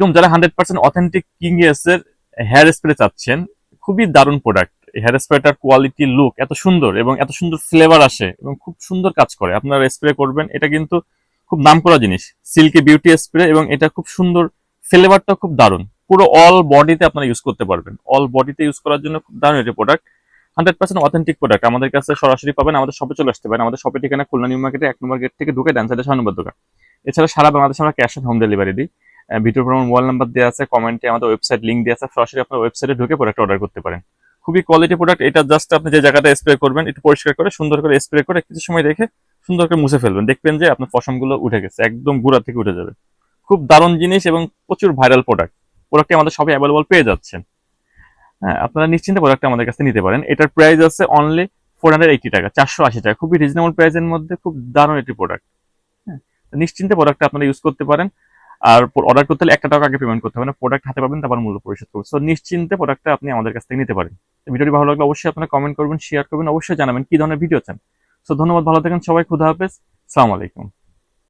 এবং যারা hundred percent authentic king এর হেয়ার স্প্রে চাচ্ছেন, খুবই দারুণ প্রোডাক্ট হেয়ার স্প্রেটার কোয়ালিটি লুক এত সুন্দর এবং এত সুন্দর ফ্লেভার আসে এবং খুব সুন্দর কাজ করে। আপনারা স্প্রে করবেন, এটা কিন্তু খুব নাম করা জিনিস। সিল্কি বিউটি স্প্রে এবং এটা খুব সুন্দর ফ্লেভারটা খুব দারুণ। পুরো অল বডিতে আপনারা ইউজ করতে পারবেন। অল বডিতে ইউজ করার জন্য খুব দারুণ এটা product hundred percent authentic product আমাদের কাছে সরাসরি পাবেন, আমাদের শপে চলে আসতে পারেন। আমাদের শপের ঠিকানা খুলনা নিউ মার্কেটে এক নম্বর গেট থেকে ঢুকে ডান সাইডে ছয় নম্বর দোকান। এছাড়া সারা বাংলাদেশে আমরা ক্যাশ অন হোম ডেলিভারি দিই। ভিডিও প্রমাণ মোবাইল নাম্বার দেওয়া আছে কমেন্টে আমাদের ওয়েবসাইট লিঙ্ক দেওয়া আছে, সরাসরি আপনার ওয়েবসাইটে ঢুকে প্রোডাক্ট অর্ডার করতে পারেন। খুবই কোয়ালিটি প্রোডাক্ট এটা জাস্ট আপনি যে জায়গাটা স্প্রে করবেন, একটু পরিষ্কার করে, সুন্দর করে স্প্রে করে কিছু সময় রেখে সুন্দর করে মুছে ফেলবেন। দেখবেন যে আপনার পশমগুলো উঠে গেছে, একদম গুঁড়া থেকে উঠে যাবে। খুব দারুণ জিনিস এবং প্রচুর ভাইরাল প্রোডাক্ট প্রোডাক্টটি আমাদের সবাই অ্যাভেলেবল পেয়ে যাচ্ছেন। হ্যাঁ আপনারা নিশ্চিন্তে প্রোডাক্টটা আমাদের কাছে নিতে পারেন। এটার প্রাইস আছে অনলি ফোর হান্ড্রেড এইটি টাকা, চারশো আশি টাকা। খুবই রিজনেবল প্রাইসের মধ্যে খুব দারুণ একটি প্রোডাক্ট হ্যাঁ নিশ্চিন্তে প্রোডাক্টটা আপনারা ইউজ করতে পারেন। আর অর্ডার করতে হলে একটা টাকা আগে পেমেন্ট করতে হবে না প্রোডাক্ট হাতে পাবেন, তারপর মূল্য পরিশোধ করবেন। সো নিশ্চিন্তে প্রোডাক্টটা আপনি আমাদের কাছ থেকে নিতে পারেন। ভিডিওটি ভালো লাগলে অবশ্যই আপনারা কমেন্ট করবেন শেয়ার করবেন, অবশ্যই জানাবেন কি ধরনের ভিডিও চান। সো ধন্যবাদ, ভালো থাকেন সবাই, খুদা হাফেজ, সালাম আলাইকুম।